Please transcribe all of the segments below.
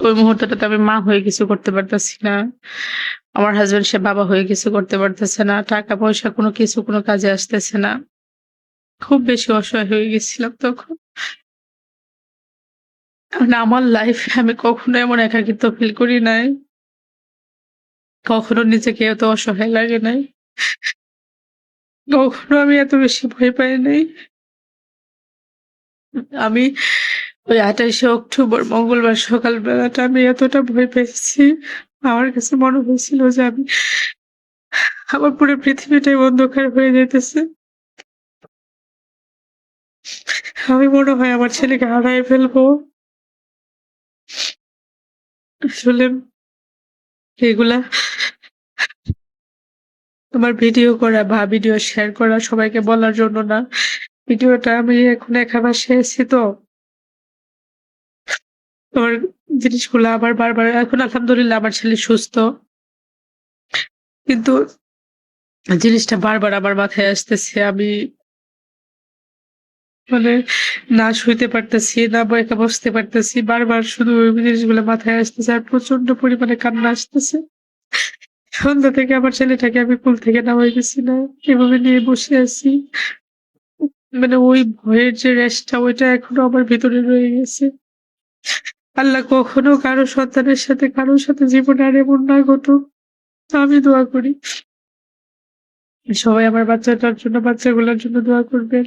ওই মুহূর্তটাতে আমি মা হয়ে কিছু করতে পারতেছি না। আমার হাসব্যান্ড সে বাবা হয়ে কিছু করতে পারতেছে না। টাকা-পয়সা কোনো কিছু কোনো কাজে আসতেছে না। খুব বেশি অসহায় হয়ে গেছিলাম তখন। আমার লাইফে আমি কখনো এমন একাকিত্ব ফিল করি নাই। কখনো নিজেকে এত অসহায় লাগে নাই। কখনো আমি এত বেশি ভয় পাই নাই। আমি ওই ২৮ শে অক্টোবর মঙ্গলবার সকাল বেলাটা আমি এতটা ভয় পেয়েছি, আমার কাছে মনে হয়েছিল যে আমি আমার পুরো পৃথিবীটাই অন্ধকার হয়ে যাইতেছে। আমি মনে হয় আমার ছেলেকে হারায় ফেলব। আসলে এগুলা তোমার ভিডিও করা বা ভিডিও শেয়ার করা সবাইকে বলার জন্য না। ভিডিওটা আমি এখন একা আছি তো। আমার জিনিসগুলা আবার বারবার এখন আলহামদুলিল্লাহ আমার ছেলে সুস্থ। কিন্তু জিনিসটা বারবার আমার মাথায় আসতেছে। আমি মানে না শুইতে পারতেছি, না একা বসতে পারতেছি। বারবার শুধু ওই জিনিসগুলো মাথায় আসতেছে আর প্রচণ্ড পরিমাণে কান্না আসতেছে। সন্ধ্যা থেকে আমার ছেলেটাকে আমি কুল থেকে নামাইতেছি না। এভাবে নিয়ে বসে আছি। মানে ওই ভয়ের যে রেশটা ওইটা এখনও আমার ভিতরে রয়ে গেছে। আল্লাহ কখনো কারও সন্তানের সাথে কারোর সাথে জীবনে আর এমন না ঘটুক। আমি দোয়া করি। সবাই আমার বাচ্চাটার জন্য বাচ্চাগুলার জন্য দোয়া করবেন।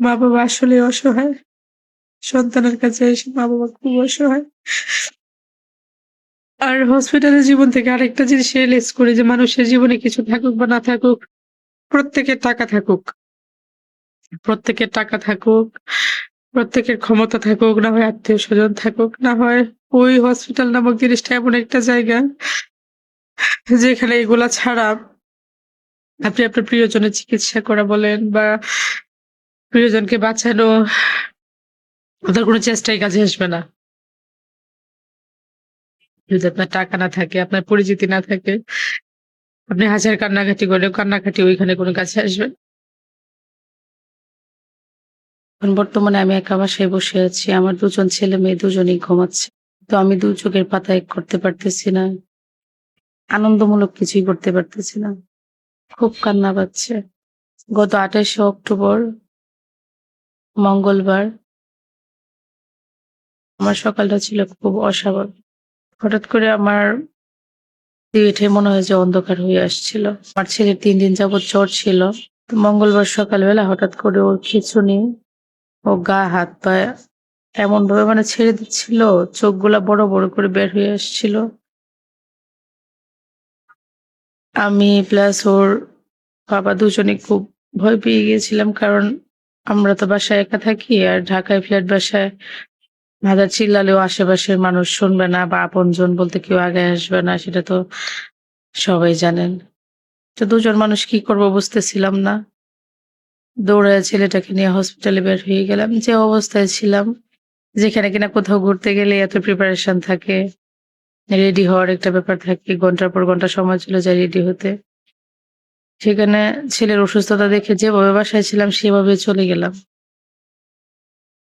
মা-বাবা আসলেই অসহায়। সন্তানের কাছে এসে মা-বাবা খুব অসহায়। আর হসপিটালের জীবন থেকে আরেকটা জিনিস রিয়ালাইজ করি যে মানুষের জীবনে কিছু থাকুক বা না থাকুক, প্রত্যেকের টাকা থাকুক। প্রত্যেকের টাকা থাকুক, প্রত্যেকের ক্ষমতা থাকুক, না হয় আত্মীয় স্বজন থাকুক, না হয় ওই হসপিটাল নামক জিনিসটা এমন একটা জায়গা যেখানে এগুলা ছাড়া আপনি আপনার প্রিয়জনের চিকিৎসা করা বলেন বা প্রিয়জনকে বাঁচানো ওদের কোনো চেষ্টাই কাজে আসবে না। যদি আপনার টাকা না থাকে, আপনার পরিচিতি না থাকে, আপনি হাজার কান্নাকাটি করলেও কান্নাকাটি ওইখানে কোনো কাছে আসবে না। এখন বর্তমানে আমি একা বাসায় বসে আছি। আমার দুজন ছেলে-মেয়ে দুজনেই ঘুমাচ্ছে। তো আমি ২ চোখের পাতা এক করতে পারতেছি না। আনন্দমূলক কিছুই করতে পারতেছি না। খুব কান্না পাচ্ছে। গত ২৮ শে অক্টোবর মঙ্গলবার আমার সকালটা ছিল খুব অস্বাভাবিক। হঠাৎ করে আমার পিঠে মনে হয় যে অন্ধকার হয়ে আসছিল। আমার ছেলের তিন দিন যাবৎ জ্বর ছিল। মঙ্গলবার সকালবেলা হঠাৎ করে ওর খিঁচুনি, ও গা হাত পা এমন ভাবে মানে ছেড়ে দিচ্ছিল, চোখ চোখগুলা বড়, বড় করে বের হয়ে আসছিল। আমি প্লাস ওর বাবা দুজনে খুব ভয় পেয়ে গিয়েছিলাম। কারণ আমরা তো বাসায় একা থাকি আর ঢাকায় ফ্ল্যাট বাসায় হাজার চিল্লালেও আশেপাশের মানুষ শুনবে না বা আপনজন বলতে কেউ আগে আসবে না সেটা তো সবাই জানেন। তো দুজন মানুষ কি করব বুঝতেছিলাম না। দৌড়ায়ে ছেলেটাকে নিয়ে হসপিটালে বের হয়ে গেলাম। যে অবস্থায় ছিলাম, যেখানে কিনা কোথাও ঘুরতে গেলে এত প্রিপারেশন থাকে, রেডি হওয়ার একটা ব্যাপার থাকে, ঘণ্টার পর ঘণ্টা সময় চলে যায় রেডি হতে। সেখানে ছেলের অসুস্থতা দেখে যেভাবে বাসায় ছিলাম সেভাবে চলে গেলাম।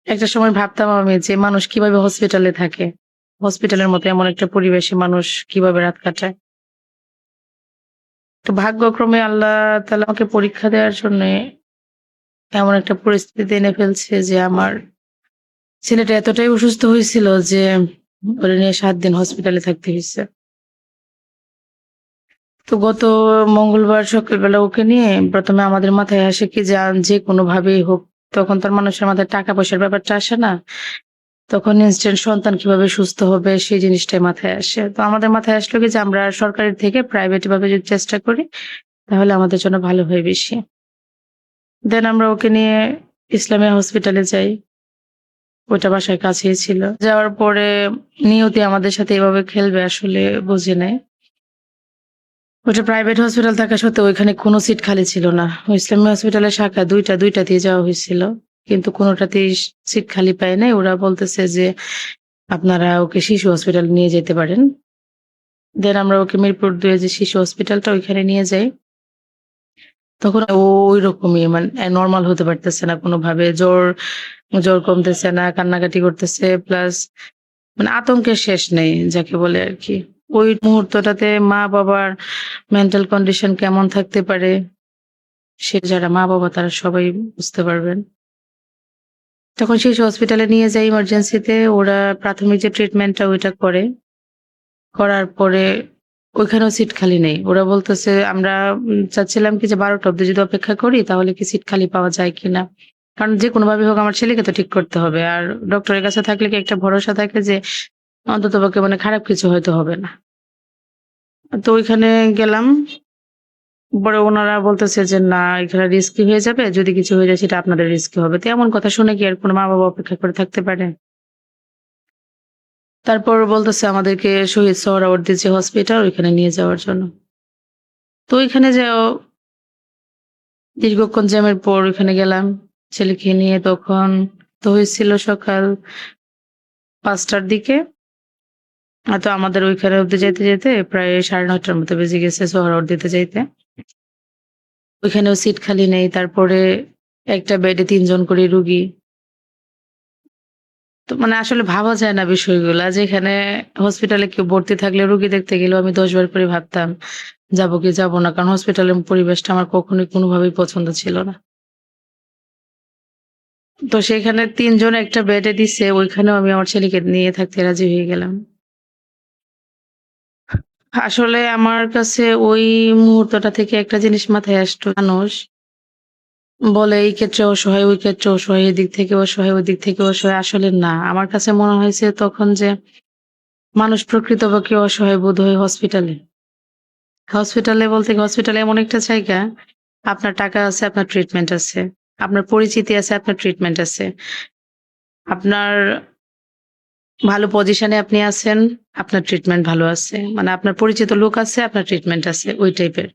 একটা সময় ভাবতাম আমি যে মানুষ কীভাবে হসপিটালে থাকে। হসপিটালের মতো এমন একটা পরিবেশে মানুষ কীভাবে রাত কাটায়। তো ভাগ্যক্রমে আল্লাহ তালা আমাকে পরীক্ষা দেওয়ার জন্যে এমন একটা পরিস্থিতিতে এনে ফেলছে যে আমার ছেলেটা এতটাই অসুস্থ হয়েছিল যে ওরে নিয়ে সাত দিন হসপিটালে থাকতে হয়েছে তো গত মঙ্গলবার সকালবেলা ওকে নিয়ে প্রথমে আমাদের মাথায় আসে কি যে আ যেকোনোভাবেই হোক, তখন তো আর মানুষের মাথায় টাকা-পয়সার ব্যাপারটা আসে না। তখন ইনস্ট্যান্ট সন্তান কীভাবে সুস্থ হবে সেই জিনিসটাই মাথায় আসে। তো আমাদের মাথায় আসলো কি যে আমরা সরকারি থেকে প্রাইভেট ভাবে যদি চেষ্টা করি, তাহলে আমাদের জন্য ভালো হয় বেশি। দেন আমরা ওকে নিয়ে ইসলামিয়া হসপিটালে যাই। ওটা বাসার কাছেই ছিল। যাওয়ার পরে নিয়তি আমাদের সাথে এভাবে খেলবে আসলে বুঝি নেয় ওটা প্রাইভেট হসপিটাল থাকা সত্ত্বেও ওইখানে কোনো সিট খালি ছিল না। ইসলামী হসপিটালের শাখা ২ টা ২ টা দিয়ে যাওয়া হয়েছিল। কিন্তু কোনোটাতেই সিট খালি পায় নাই। ওরা বলতেছে যে আপনারা ওকে শিশু হসপিটাল নিয়ে যেতে পারেন। দেন আমরা ওকে মিরপুর দুয়ে যে শিশু হসপিটালটা ওইখানে নিয়ে যাই। তখন ও ঐরকমই মানে নর্মাল হতে পারতেছে না কোনোভাবে। জ্বর জ্বর কমতেছে না, কান্নাকাটি করতেছে প্লাস মানে আতঙ্কের শেষ নেই যাকে বলে আর কি ওই মুহূর্তটাতে মা-বাবার মেন্টাল কন্ডিশন কেমন থাকতে পারে, সে যারা মা-বাবা তারা সবাই বুঝতে পারবেন। তখন শিশু হসপিটালে নিয়ে যায় ইমার্জেন্সিতে। ওরা প্রাথমিক যে ট্রিটমেন্টটা ওইটা করে। করার পরে ওইখানেও সিট খালি নেই। ওরা বলতেছে আমরা চাচ্ছিলাম কি যে ১২টা অব্দি যদি অপেক্ষা করি তাহলে কি সিট খালি পাওয়া যায় কিনা? কারণ যেকোনোভাবে হোক আমার ছেলেকে তো ঠিক করতে হবে। আর ডক্টরের কাছে থাকলে কি একটা ভরসা থাকে যে অন্ততপক্ষে মানে খারাপ কিছু হয়তো হবে না। তো ওইখানে গেলাম। পরে ওনারা বলতেছে যে, "না এখানে রিস্কি হয়ে যাবে। যদি কিছু হয়ে যায় সেটা আপনাদের রিস্কি হবে।" তো এমন কথা শুনে কি আর কোনো মা-বাবা অপেক্ষা করে থাকতে পারে? তারপর বলতেছে আমাদেরকে শহীদ সোহরাওয়ার্দী যে হসপিটাল ওইখানে নিয়ে যাওয়ার জন্য। তো ওইখানে যাও দীর্ঘক্ষণ জ্যামের পর ওইখানে গেলাম। ছেলেকে নিয়ে তখন তো হয়েছিল সকাল পাঁচটার দিকে। তো আমাদের ওইখানে অব্দি যেতে, যেতে প্রায় ৯:৩০টার মতো বেজে গেছে সোহরাওয়ার্দীতে যাইতে। ওইখানেও সিট খালি নেই। তারপরে একটা বেডে তিনজন করে রুগী। তো মানে আসলে ভাবা যায় না বিষয়গুলা। যেখানে হসপিটালে কেউ ভর্তি থাকলে রুগী দেখতে গেলেও আমি ১০ বার করে ভাবতাম, যাব কি যাব না। কারণ হসপিটালের পরিবেশটা আমার কখনোই কোনোভাবেই পছন্দ ছিল না। তো সেখানে ৩ জন একটা বেডে দিছে। ওইখানেও আমি আমার ছেলেকে নিয়ে থাকতে রাজি হয়ে গেলাম। আসলে আমার কাছে ওই মুহূর্তটা থেকে একটা জিনিস মাথায় আসতো মানুষ বলে এই ক্ষেত্রে অসহায়, ওই ক্ষেত্রে অসহায়, এদিক থেকে অসহায়, ওদিক থেকে অসহায়। আসলে না। আমার কাছে মনে হয়েছে তখন যে মানুষ প্রকৃতপক্ষে অসহায় বোধ হয় হসপিটালে। হসপিটালে বলতে হসপিটাল এমন একটা জায়গা, আপনার টাকা আছে, আপনার ট্রিটমেন্ট আছে। আপনার পরিচিতি আছে, আপনার ট্রিটমেন্ট আছে। আপনার ভালো পজিশনে আপনি আছেন, আপনার ট্রিটমেন্ট ভালো আছে। মানে আপনার পরিচিত লোক আছে, আপনার ট্রিটমেন্ট আছে ওই টাইপের।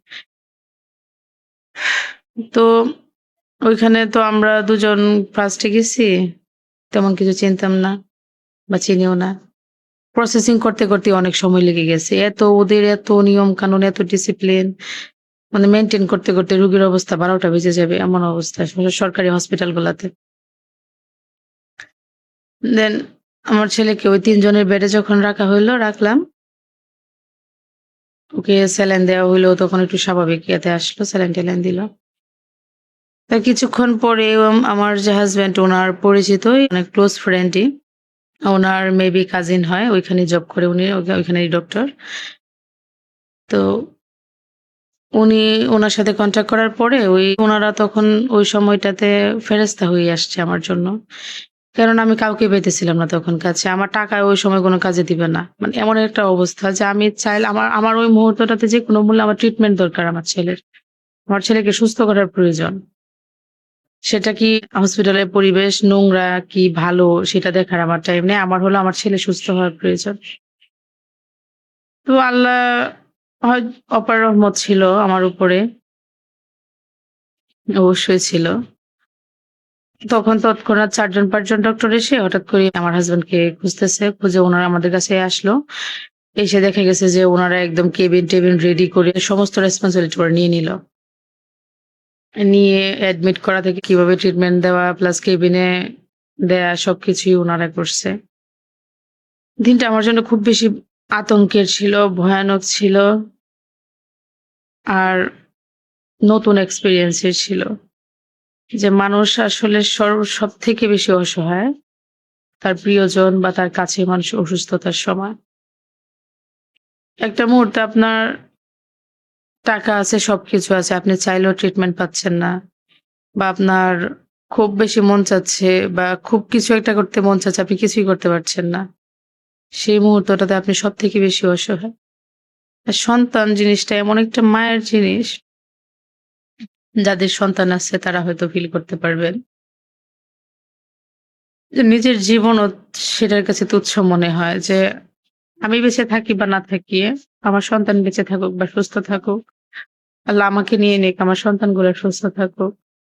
তো ওইখানে তো আমরা দুজন ফার্স্টে গেছি। তেমন কিছু চিনতাম না বা চিনিও না। প্রসেসিং করতে, করতে অনেক সময় লেগে গেছে। এত ওদের এত নিয়ম-কানুন, এত ডিসিপ্লিন মানে মেনটেন করতে, করতে রুগীর অবস্থা ১২টা বেজে যাবে এমন অবস্থা সরকারি হসপিটালগুলাতে। দেন আমার ছেলেকে ওই তিনজনের বেডে যখন রাখা হইল, রাখলাম। ওকে স্যালাইন দেওয়া হইল তখন একটু স্বাভাবিক ইয়াতে আসলো। স্যালাইন-ট্যালাইন দিল। তার কিছুক্ষণ পরে আমার যে হাজব্যান্ড ওনার পরিচিত, অনেক ক্লোজ ফ্রেন্ডই। ওনার মেবি কাজিন হয়। ওইখানে জব করে, উনি ওইখানেরই ডক্টর। তো উনি ওনার সাথে কনট্যাক্ট করার পরে ওই, ওনারা তখন ওই সময়টাতে ফেরেস্তা হয়ে আসছে আমার জন্য। কেননা আমি কাউকে পেতেছিলাম না তখন কাছে। আমার টাকা ওই সময় কোনো কাজে দিবে না। মানে এমন একটা অবস্থা যে আমি চাইলে, আমার আমার ওই মুহূর্তটাতে যে কোনো মূল্যে আমার ট্রিটমেন্ট দরকার আমার ছেলের। আমার ছেলেকে সুস্থ করার প্রয়োজন। সেটা কি হসপিটালের পরিবেশ নোংরা কি ভালো সেটা দেখার আমার টাইম নেই। আমার হলো আমার ছেলে সুস্থ হওয়ার প্রয়োজন। তো আল্লাহ হয় অপার রহমত ছিল আমার উপরে। অবশ্যই ছিল। তখন তৎক্ষণাৎ চারজন পাঁচজন ডক্টর এসে হঠাৎ করে আমার হাসব্যান্ডকে খুঁজতেছে। খুঁজে ওনারা আমাদের কাছে আসলো। এসে দেখা গেছে যে ওনারা একদম কেবিন-টেবিন রেডি করে সমস্ত রেসপনসিবিলিটি নিয়ে নিল। নিয়ে অ্যাডমিট করা থেকে কীভাবে ট্রিটমেন্ট দেওয়া প্লাস কেবিনে দেয়া সবকিছুই উনারা করছে। দিনটা আমার জন্য খুব বেশি আতঙ্কের ছিল, ভয়ানক ছিল। আর নতুন এক্সপিরিয়েন্সের ছিল। যে মানুষ আসলে সর থেকে বেশি অসহায়। তার প্রিয়জন বা তার কাছে মানুষ অসুস্থতার সময়। একটা মুহূর্তে আপনার টাকা আছে, সবকিছু আছে। আপনি চাইলেও ট্রিটমেন্ট পাচ্ছেন না। বা আপনার খুব বেশি মন চাচ্ছে বা খুব কিছু একটা করতে মন চাচ্ছে, আপনি কিছুই করতে পারছেন না। সেই মুহূর্তটাতে আপনি সব থেকে বেশি অসহায়। আর সন্তান জিনিসটা এমন একটা মায়ের জিনিস যাদের সন্তান আছে তারা হয়তো ফিল করতে পারবেন। নিজের জীবনও সেটার কাছে তুচ্ছ মনে হয় যে আমি বেঁচে থাকি বা না থাকি, আমার সন্তান বেঁচে থাকুক বা সুস্থ থাকুক। আল্লাহ আমাকে নিয়ে নিক, আমার সন্তানগুলো সুস্থ থাকুক।